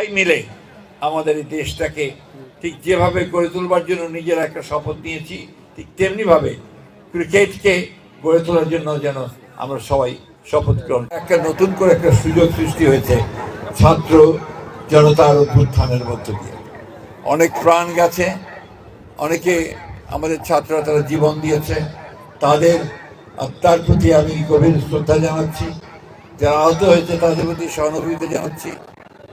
সবাই মিলে আমাদের এই দেশটাকে ঠিক যেভাবে গড়ে তুলবার জন্য নিজেরা একটা শপথ নিয়েছি, ঠিক তেমনিভাবে ক্রিকেটকে গড়ে তোলার জন্য যেন আমরা সবাই শপথ গ্রহণ একটা নতুন করে একটা সুযোগ সৃষ্টি হয়েছে ছাত্র জনতার অভ্যুত্থানের মধ্য দিয়ে। অনেক প্রাণ গেছে, অনেকে আমাদের ছাত্ররা তারা জীবন দিয়েছে, তাদের আত্মার প্রতি আমি গভীর শ্রদ্ধা জানাচ্ছি, যারা আহত হয়েছে তাদের প্রতি সহানুভূতি জানাচ্ছি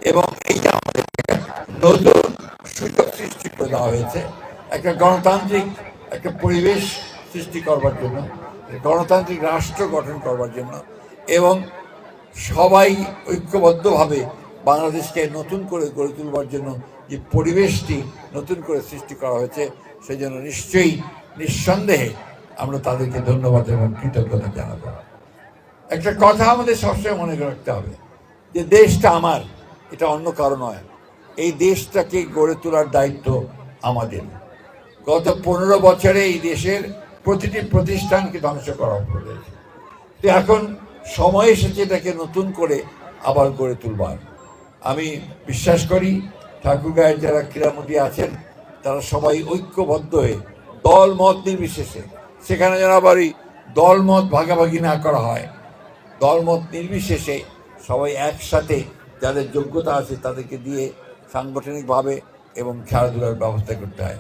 এবং এই যে আমাদের একটা নতুন সুযোগ সৃষ্টি করে দেওয়া হয়েছে। একটা গণতান্ত্রিক একটা পরিবেশ সৃষ্টি করবার জন্য গণতান্ত্রিক রাষ্ট্র গঠন করবার জন্য এবং সবাই ঐক্যবদ্ধভাবে বাংলাদেশকে নতুন করে গড়ে তুলবার জন্য যে পরিবেশটি নতুন করে সৃষ্টি করা হয়েছে সেই জন্য নিশ্চয়ই নিঃসন্দেহে আমরা তাদেরকে ধন্যবাদ এবং কৃতজ্ঞতা জানাব। একটা কথা আমাদের সবসময় মনে রাখতে হবে যে দেশটা আমার, এটা অন্য কারও নয়। এই দেশটাকে গড়ে তোলার দায়িত্ব আমাদের। গত পনেরো বছরে এই দেশের প্রতিটি প্রতিষ্ঠানকে ধ্বংস করা হয়েছে তো এখন সময় এসেছে এটাকে নতুন করে আবার গড়ে তুলবার। আমি বিশ্বাস করি ঠাকুরগাঁয়ের যারা ক্রীড়ামন্ত্রী আছেন, তারা সবাই ঐক্যবদ্ধ হয়ে দল মত নির্বিশেষে, সেখানে যেন আবার এই দল মত ভাগাভাগি না করা হয়, দলমত নির্বিশেষে সবাই একসাথে যাদের যোগ্যতা আছে তাদেরকে দিয়ে সাংগঠনিকভাবে এবং খেলাধুলার ব্যবস্থা করতে হয়।